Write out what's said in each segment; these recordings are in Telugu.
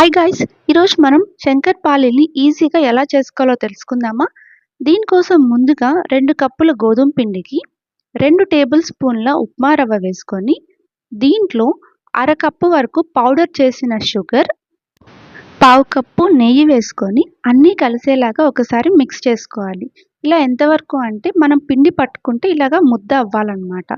హాయ్ గాయస్ ఈరోజు మనం శంకర్ పాలీని ఈజీగా ఎలా చేసుకోవాలో తెలుసుకుందామా? దీనికోసం ముందుగా రెండు కప్పుల గోధుమ పిండికి రెండు టేబుల్ స్పూన్ల ఉప్మా రవ్వ వేసుకొని దీంట్లో అర కప్పు వరకు పౌడర్ చేసిన షుగర్ పావు కప్పు నెయ్యి వేసుకొని అన్నీ కలిసేలాగా ఒకసారి మిక్స్ చేసుకోవాలి. ఇలా ఎంతవరకు అంటే మనం పిండి పట్టుకుంటే ఇలాగా ముద్ద అవ్వాలన్నమాట.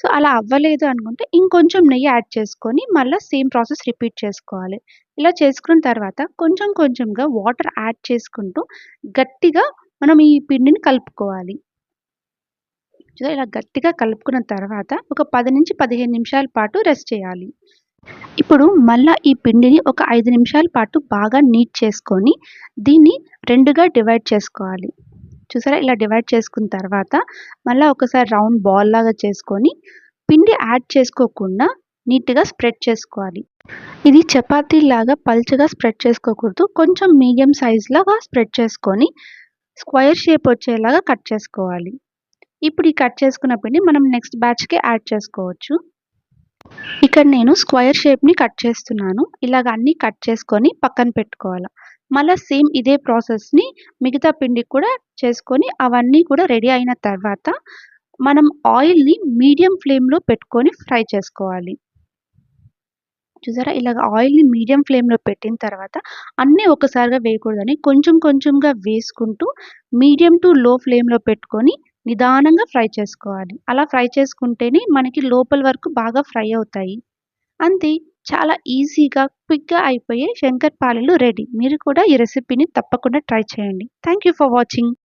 సో అలా అవ్వలేదు అనుకుంటే ఇంకొంచెం నెయ్యి యాడ్ చేసుకొని మళ్ళీ సేమ్ ప్రాసెస్ రిపీట్ చేసుకోవాలి. ఇలా చేసుకున్న తర్వాత కొంచెం కొంచెంగా వాటర్ యాడ్ చేసుకుంటూ గట్టిగా మనం ఈ పిండిని కలుపుకోవాలి. సో ఇలా గట్టిగా కలుపుకున్న తర్వాత ఒక పది నుంచి పదిహేను నిమిషాల పాటు రెస్ట్ చేయాలి. ఇప్పుడు మళ్ళా ఈ పిండిని ఒక ఐదు నిమిషాల పాటు బాగా నీట్ చేసుకొని దీన్ని రెండుగా డివైడ్ చేసుకోవాలి. చూసారా? ఇలా డివైడ్ చేసుకున్న తర్వాత మళ్ళీ ఒకసారి రౌండ్ బాల్ లాగా చేసుకొని పిండి యాడ్ చేసుకోకుండా నీట్గా స్ప్రెడ్ చేసుకోవాలి. ఇది చపాతీ లాగా పల్చగా స్ప్రెడ్ చేసుకోకూడదు. కొంచెం మీడియం సైజ్ లాగా స్ప్రెడ్ చేసుకొని స్క్వైర్ షేప్ వచ్చేలాగా కట్ చేసుకోవాలి. ఇప్పుడు ఈ కట్ చేసుకున్న పిండి మనం నెక్స్ట్ బ్యాచ్కి యాడ్ చేసుకోవచ్చు. ఇక్కడ నేను స్క్వైర్ షేప్ని కట్ చేస్తున్నాను. ఇలాగ అన్నీ కట్ చేసుకొని పక్కన పెట్టుకోవాలి. మళ్ళీ సేమ్ ఇదే ప్రాసెస్ని మిగతా పిండి కూడా చేసుకొని అవన్నీ కూడా రెడీ అయిన తర్వాత మనం ఆయిల్ని మీడియం ఫ్లేమ్లో పెట్టుకొని ఫ్రై చేసుకోవాలి. చూసారా? ఇలాగ ఆయిల్ని మీడియం ఫ్లేమ్లో పెట్టిన తర్వాత అన్నీ ఒకసారిగా వేయకూడదని కొంచెం కొంచెంగా వేసుకుంటూ మీడియం టు లో ఫ్లేమ్లో పెట్టుకొని నిదానంగా ఫ్రై చేసుకోవాలి. అలా ఫ్రై చేసుకుంటేనే మనకి లోపల వరకు బాగా ఫ్రై అవుతాయి. అంతే చాలా ఈజీగా క్విక్గా అయిపోయే శంకర్ శంకర్పాలెలు రెడీ. మీరు కూడా ఈ రెసిపీని తప్పకుండా ట్రై చేయండి. Thank you for watching.